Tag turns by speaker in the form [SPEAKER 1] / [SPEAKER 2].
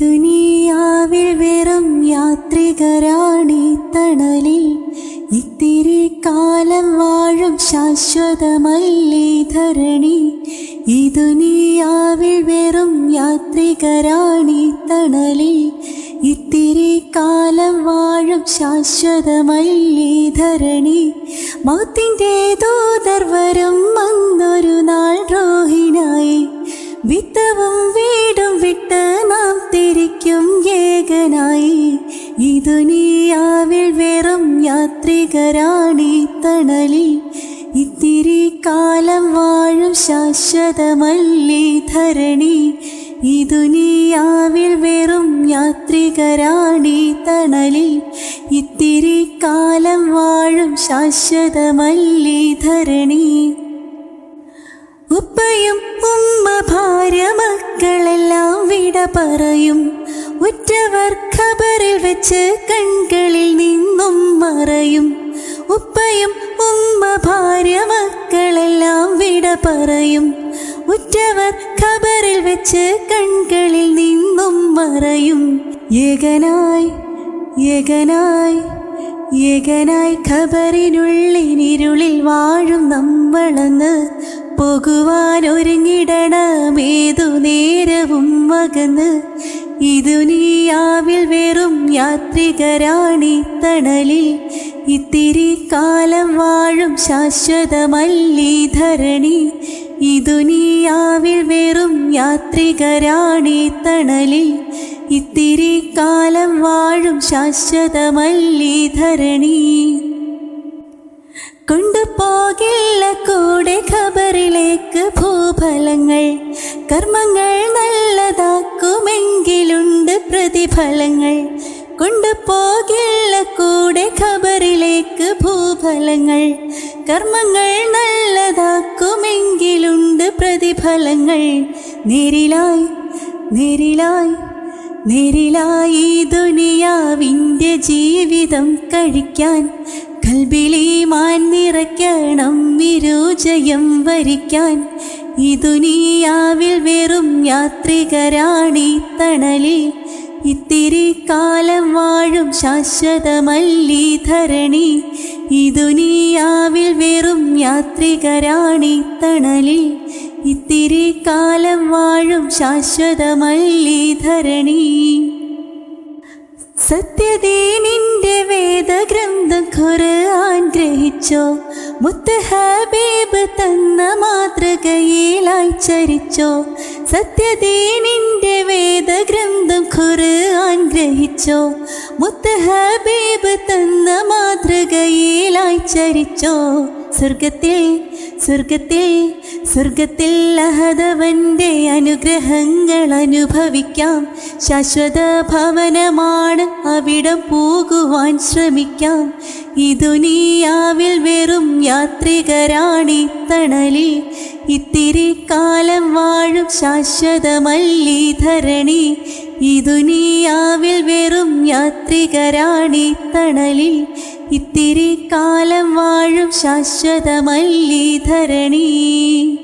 [SPEAKER 1] ദുനിയാവിൽ വെറും യാത്രികരാണി തണലിൽ. ഇത്തിരി കാലം വാഴും ശാശ്വതമല്ലേ ധരണി. ഈ വെറും യാത്രികരാണി തണലിൽ. ഇത്തിരി കാലം വാഴും ശാശ്വതമല്ലേ ധരണി. മൗത്തിന്റെ ദൂതർ ദുനിയാവിൽ വെറും യാത്രികരാണി തണലി ഇത്തിരി കാലം വാഴും ശാശ്വതമല്ലേ ധരണി. ഈ ദുനിയാവിൽ വെറും യാത്രികരാണി തണലി ഇത്തിരി കാലം വാഴും ശാശ്വതമല്ലേ ധരണി. ഉപ്പയും ഉമ്മ ഭാര്യ മക്കളെല്ലാം വിട പറയും. ഉറ്റവർ ഖബറിൽ വെച്ച് കൺകളിൽ നിന്നും മറയും. ഉപ്പയും ഉമ്മ ഭാര്യ മക്കളെല്ലാം വിട പറയും. ഉറ്റവർ ഖബറിൽ വെച്ച് കൺകളിൽ നിന്നും മറയും. ഏകനായി ഏകനായി ഏകനായി ഖബറിനുള്ളിനിരുളിൽ വാഴും നമ്മളെന്ന് പോകുവാൻ ഒരുങ്ങിടണം ഏതു നേരവും മകന്ന്. ഇതു നീയാവിൽ വെറും യാത്രികരാണി തണലിൽ. ഇത്തിരി കാലം വാഴും ശാശ്വതമല്ലീ ധരണി. ഇതുനിയാവിൽ വെറും യാത്രികരാണി തണലിൽ. ഇത്തിരി കാലം വാഴും ശാശ്വതമല്ലീ ധരണി. കൊണ്ടുപോകില്ല കൂടെ ഖബറിലേക്ക് ഭൂഫലങ്ങൾ. കർമ്മങ്ങൾ പ്രതിഫലങ്ങൾ. കൊണ്ടുപോകില്ല കൂടെ ഖബറിലേക്ക് ഭൂഫലങ്ങൾ. കർമ്മങ്ങൾ നല്ലതാക്കുമെങ്കിലുണ്ട് പ്രതിഫലങ്ങൾ. നേരിലായി നേരിലായി നേരിലായി ദുനിയാവിന്റെ ജീവിതം കഴിക്കാൻ. കൽബിലീമാൻ നിറയ്ക്കണം വിരോജയം വരിക്കാൻ. ഈ ദുനിയാവിൽ വെറും യാത്രികരാണി തണലിൽ ഇത്തിരി കാലം വാഴും ശാശ്വതമല്ലീ ധരണി ഈ ദുനിയാവിൽ വെറും യാത്രികരാണി തണലിൽ. ഇത്തിരി കാലം വാഴും ശാശ്വതമല്ലീ ധരണി സത്യദീനിന്റെ വേദഗ്രന്ഥം ഖുർആൻ ഗ്രഹിച്ചോ? മുത്തഹബീബ് തന്ന മാതൃകയിലായി ചരിച്ചോ? ഖുർആൻ ഗ്രഹിച്ചോ മുത്ത് ഹബീബ് തന്ന മാതൃകയിലായി ചരിച്ചോ? സ്വർഗത്തിൽ സ്വർഗത്തിൽ സ്വർഗത്തിൽ അഹദവന്റെ അനുഗ്രഹങ്ങൾ അനുഭവിക്കാം. ശാശ്വത ഭവനമാണ് അവിടം പോകുവാൻ ശ്രമിക്കാം. ഈ ദുനിയാവിൽ വെറും യാത്രികരാണി തണലിൽ ഇത്തിരി കാലം വാഴും ശാശ്വതമല്ലി ധരണി. ഈ ദുനിയാവിൽ വെറും യാത്രികരാണി തണലിൽ. ഇത്തിരി കാലം വാഴും ശാശ്വതമല്ലി ധരണി.